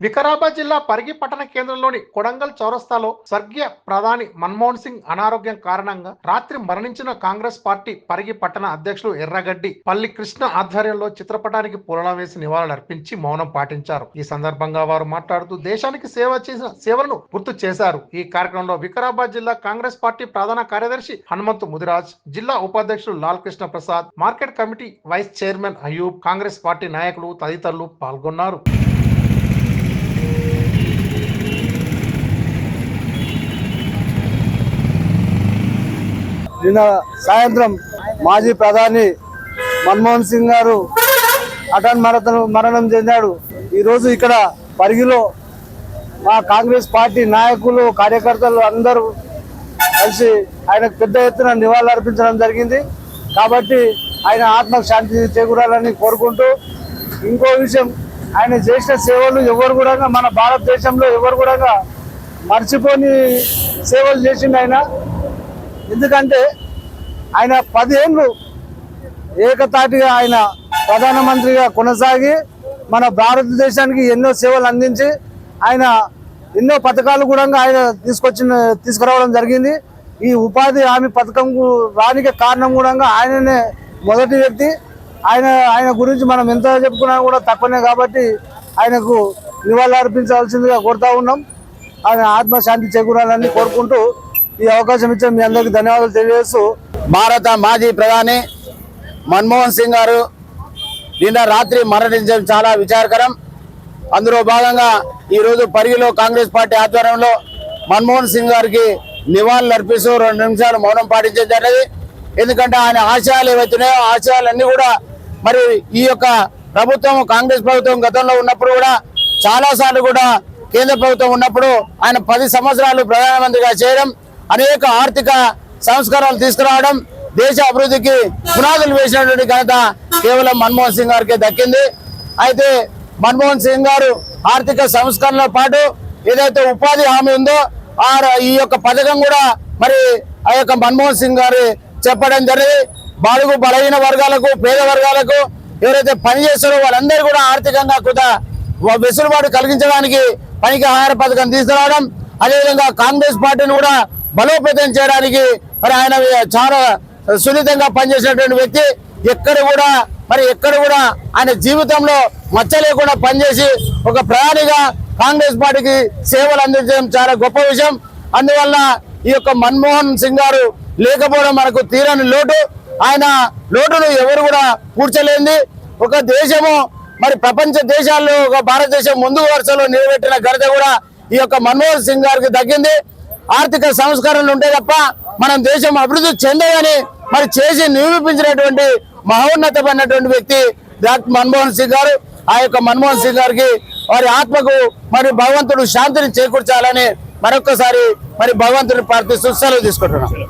వికారాబాద్ జిల్లా పరిగి పట్టణ కేంద్రంలోని కొడంగల్ చౌరస్తాలో స్వర్గీయ ప్రధాని మన్మోహన్ సింగ్ అనారోగ్యం కారణంగా రాత్రి మరణించిన కాంగ్రెస్ పార్టీ పరిగి పట్టణ అధ్యక్షులు ఎర్రగడ్డి పల్లి కృష్ణ ఆధ్వర్యంలో చిత్రపటానికి పూలన వేసి నివాళులర్పించి మౌనం పాటించారు. ఈ సందర్భంగా వారు మాట్లాడుతూ దేశానికి సేవ చేసిన సేవలను గుర్తు చేశారు. ఈ కార్యక్రమంలో వికారాబాద్ జిల్లా కాంగ్రెస్ పార్టీ ప్రధాన కార్యదర్శి హనుమంతు ముదిరాజ్ జిల్లా ఉపాధ్యక్షులు Lal Krishna Prasad market committee vice chairman Ayub Congress party నాయకులు తదితరులు పాల్గొన్నారు. నిన్న సాయంత్రం మాజీ ప్రధాని మన్మోహన్ సింగ్ గారు అటన్ మరణం మరణం చెందాడు. ఈరోజు ఇక్కడ పరిగిలో మా కాంగ్రెస్ పార్టీ నాయకులు కార్యకర్తలు అందరూ కలిసి ఆయనకు పెద్ద ఎత్తున నివాళులర్పించడం జరిగింది. కాబట్టి ఆయన ఆత్మకు శాంతి చేకూరాలని కోరుకుంటూ ఇంకో విషయం ఆయన చేసిన సేవలు ఎవరు కూడా మన భారతదేశంలో ఎవరు కూడా మర్చిపోని సేవలు చేసిండు ఆయన. ఎందుకంటే ఆయన పదిహేను ఏకతాటిగా ఆయన ప్రధానమంత్రిగా కొనసాగి మన భారతదేశానికి ఎన్నో సేవలు అందించి ఆయన ఎన్నో పథకాలు కూడా ఆయన తీసుకొచ్చిన తీసుకురావడం జరిగింది. ఈ ఉపాధి హామీ పథకం రానికి కారణం కూడా ఆయననే మొదటి వ్యక్తి. ఆయన ఆయన గురించి మనం ఎంత చెప్పుకున్నా కూడా తక్కువనే కాబట్టి ఆయనకు నివాళులు అర్పించాల్సిందిగా కోరుతా ఉన్నాం. ఆయన ఆత్మశాంతి చేకూరాలని కోరుకుంటూ ఈ అవకాశం ఇచ్చిన మీ అందరికీ ధన్యవాదాలు తెలియజేస్తూ భారత మాజీ ప్రధాని మన్మోహన్ సింగ్ గారు నిన్న రాత్రి మరణించడం చాలా విచారకరం. అందులో భాగంగా ఈరోజు పరిగిలో కాంగ్రెస్ పార్టీ ఆధ్వర్యంలో మన్మోహన్ సింగ్ గారికి నివాళులు అర్పిస్తూ రెండు నిమిషాలు మౌనం పాటించడం జరిగింది. ఎందుకంటే ఆయన ఆశయాలు ఏవైతున్నాయో ఆశయాలన్నీ కూడా మరి ఈ యొక్క ప్రభుత్వం కాంగ్రెస్ ప్రభుత్వం గతంలో ఉన్నప్పుడు కూడా చాలాసార్లు కూడా కేంద్ర ప్రభుత్వం ఉన్నప్పుడు ఆయన పది సంవత్సరాలు ప్రధానమంత్రిగా చేయడం అనేక ఆర్థిక సంస్కరణలు తీసుకురావడం దేశ అభివృద్ధికి పునాదులు వేసినటువంటి ఘనత కేవలం మన్మోహన్ సింగ్ గారికి దక్కింది. అయితే మన్మోహన్ సింగ్ గారు ఆర్థిక సంస్కరణలతో పాటు ఏదైతే ఉపాధి హామీ ఉందో ఆ ఈ యొక్క పథకం కూడా మరి ఆ యొక్క మన్మోహన్ సింగ్ గారు చెప్పడం జరిగింది. బాలుగు బలహీన వర్గాలకు పేద వర్గాలకు ఎవరైతే పని చేస్తారో వాళ్ళందరూ కూడా ఆర్థికంగా కొంత వెసులుబాటు కలిగించడానికి పనికి ఆహార పథకం తీసుకురావడం. అదేవిధంగా కాంగ్రెస్ పార్టీని కూడా బలోపేతం చేయడానికి మరి ఆయన చాలా సున్నితంగా పనిచేసినటువంటి వ్యక్తి. ఎక్కడ కూడా మరి ఎక్కడ కూడా ఆయన జీవితంలో మచ్చ లేకుండా పనిచేసి ఒక ప్రయాణిగా కాంగ్రెస్ పార్టీకి సేవలు అందించడం చాలా గొప్ప విషయం. అందువల్ల ఈ యొక్క మన్మోహన్ సింగ్ గారు లేకపోవడం మనకు తీరని లోటు. ఆయన లోటును ఎవరు కూడా కూర్చలేంది. ఒక దేశము మరి ప్రపంచ దేశాల్లో ఒక భారతదేశం ముందు వరుసలో నిలబెట్టిన ఘనత కూడా ఈ యొక్క మన్మోహన్ సింగ్ గారికి దక్కింది ఆర్థిక సంస్కరణలు ఉంటే తప్ప మనం దేశం అభివృద్ధి చెందదని మరి చేసి నిరూపించినటువంటి మహోన్నతమైనటువంటి వ్యక్తి డాక్టర్ మన్మోహన్ సింగ్ గారు. ఆ యొక్క మన్మోహన్ సింగ్ గారికి వారి ఆత్మకు మరి భగవంతుడు శాంతిని చేకూర్చాలని మరొకసారి మరి భగవంతుని ప్రార్థిస్తూ సెలవు తీసుకుంటున్నాం.